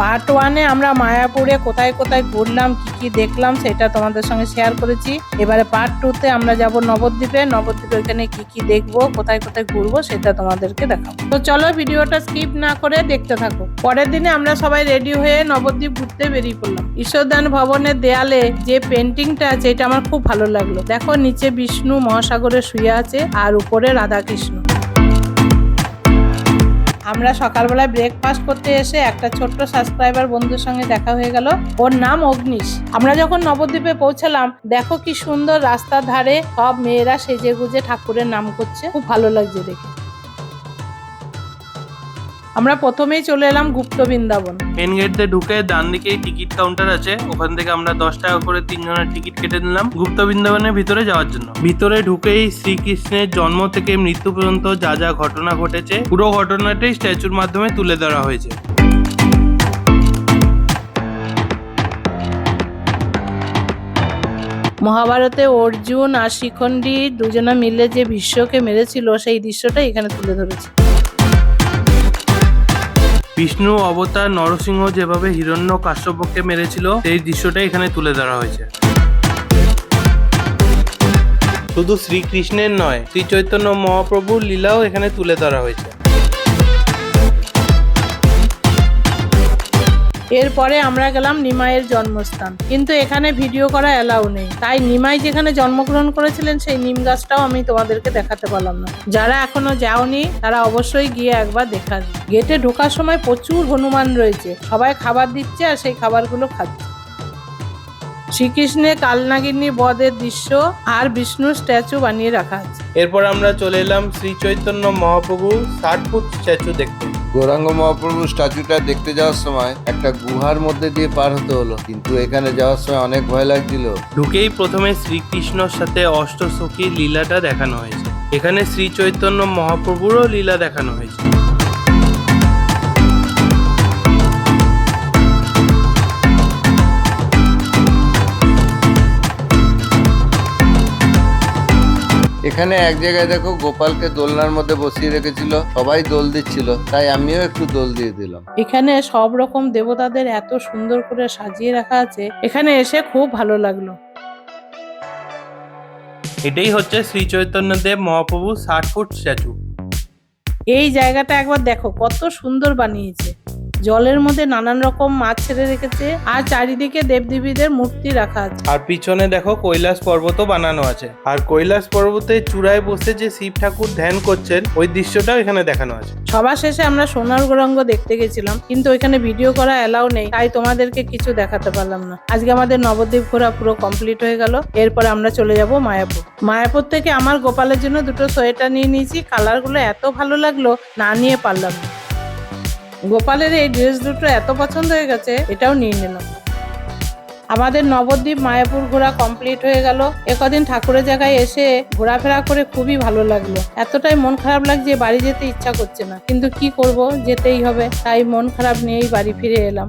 Part ওয়ানে আমরা মায়াপুরে কোথায় কোথায় ঘুরলাম, কি কি দেখলাম সেটা তোমাদের সঙ্গে শেয়ার করেছি। এবারে পার্ট টুতে আমরা যাব নবদ্বীপে। নবদ্বীপে ওইখানে কি কি দেখব, কোথায় কোথায় ঘুরবো সেটা তোমাদেরকে দেখাবো। তো চলো ভিডিওটা স্কিপ না করে দেখতে থাকো। পরের দিনে আমরা সবাই রেডি হয়ে নবদ্বীপ ঘুরতে বেরিয়ে পড়লাম। ঈশ্বরদান ভবনের দেয়ালে যে পেন্টিংটা আছে, এটা আমার খুব ভালো লাগল। দেখো, নিচে বিষ্ণু মহাসাগরে শুয়ে আছে আর উপরে রাধাকৃষ্ণ। আমরা সকালবেলায় ব্রেকফাস্ট করতে এসে একটা ছোট্ট সাবস্ক্রাইবার বন্ধুর সঙ্গে দেখা হয়ে গেল। ওর নাম অগ্নিশ। আমরা যখন নবদ্বীপে পৌঁছালাম, দেখো কি সুন্দর রাস্তার ধারে সব মেয়েরা সেজে গুজে ঠাকুরের নাম করছে। খুব ভালো লাগছে দেখে। আমরা প্রথমেই চলে এলাম গুপ্ত বৃন্দাবন। মেন গেট দিয়ে ঢুকে ডান দিকেই টিকিট কাউন্টার আছে। ওখান থেকে আমরা দশ টাকা করে তিনজনের টিকিট কেটে নিলাম গুপ্ত বৃন্দাবনের ভিতরে যাওয়ার জন্য। ভিতরে ঢুকেই শ্রীকৃষ্ণের জন্ম থেকে মৃত্যু পর্যন্ত যা যা ঘটনা ঘটেছে পুরো ঘটনাটাই স্ট্যাচুর মাধ্যমে তুলে ধরা হয়েছে। মহাভারতে অর্জুন আর শিখণ্ডী দুজনে মিলে যে বিশ্বকে মেরেছিল সেই দৃশ্যটা এখানে তুলে ধরেছে। বিষ্ণু, অবতার, নরসিংহ যেভাবে হিরণ্য কাশ্যপকে মেরেছিল, সেই দৃশ্যটা এখানে তুলে ধরা হয়েছে। শুধু শ্রীকৃষ্ণের নয় শ্রী চৈতন্য মহাপ্রভুর লীলাও এখানে তুলে ধরা হয়েছে। এরপরে আমরা গেলাম নিমাইয়ের জন্মস্থান। কিন্তু এখানে ভিডিও করা এলাও নেই। তাই নিমাই যেখানে জন্মগ্রহণ করেছিলেন, সেই নিম গাছটাও আমি তোমাদেরকে দেখাতে পারলাম না। যারা এখনও যাওনি, তারা অবশ্যই গিয়ে একবার দেখা গেটে ঢোকার সময় প্রচুর হনুমান রয়েছে। সবাই খাবার দিচ্ছে আর সেই খাবারগুলো খাচ্ছে। শ্রীকৃষ্ণের কালনাগিনী বধের দৃশ্য আর বিষ্ণুর স্ট্যাচু বানিয়ে রাখা আছে। এরপর আমরা চলে এলাম শ্রী চৈতন্য মহাপ্রভু ষাট ফুট স্ট্যাচু দেখতে। গৌরাঙ্গ মহাপ্রভু স্ট্যাচুটা দেখতে যাওয়ার সময় একটা গুহার মধ্যে দিয়ে পার হতে হলো। কিন্তু এখানে যাওয়ার সময় অনেক ভয় লাগছিল। ঢুকেই প্রথমে শ্রীকৃষ্ণর সাথে অষ্টসখীর লীলাটা দেখানো হয়েছে। এখানে শ্রী চৈতন্য মহাপ্রভুরও লীলা দেখানো হয়েছে। এখানে এক জায়গায় দেখো গোপালকে দোলনার মধ্যে বসিয়ে রেখেছিল সবাই দোল দিচ্ছিল তাই আমিও একটু দোল দিয়ে দিলাম। এখানে সব রকম দেবতাদের এত সুন্দর করে সাজিয়ে রাখা আছে এখানে এসে খুব ভালো লাগল। এটাই হচ্ছে শ্রী চৈতন্য দেব মহাপ্রভু ষাট ফুট স্ট্যাচু। এই জায়গাটা একবার দেখো কত সুন্দর বানিয়েছে। জলের মধ্যে নানান রকম মাছ ছেড়ে রেখেছে আর চারিদিকে দেবদেবীদের মূর্তি রাখা আছে। আর পিছনে দেখো কৈলাস পর্বতও বানানো আছে। আর কৈলাস পর্বতের চূড়ায় বসে যে শিব ঠাকুর ধ্যান করছেন ওই দৃশ্যটাও এখানে দেখানো আছে। সবার শেষে আমরা সোনার গৌরাঙ্গ দেখতে গেছিলাম কিন্তু ওইখানে ভিডিও করা এলাও নেই তাই তোমাদেরকে কিছু দেখাতে পারলাম না। আজকে আমাদের নবদ্বীপ ঘোরা পুরো কমপ্লিট হয়ে গেল এরপরে আমরা চলে যাব মায়াপুর। মায়াপুর থেকে আমার গোপালের জন্য দুটো সোয়েটার নিয়ে নিয়েছি কালারগুলো এত ভালো লাগল না নিয়ে পারলাম না। গোপালের এই ড্রেস দুটো এত পছন্দ হয়ে গেছে, এটাও নিয়ে নিলাম। আমাদের নবদ্বীপ মায়াপুর ঘোরা কমপ্লিট হয়ে গেল। একদিন ঠাকুরের জায়গায় এসে ঘোরাফেরা করে খুবই ভালো লাগল। এতটাই মন খারাপ লাগছে, বাড়ি যেতে ইচ্ছা করছে না। কিন্তু কি করব, যেতেই হবে, তাই মন খারাপ নিয়েই বাড়ি ফিরে এলাম।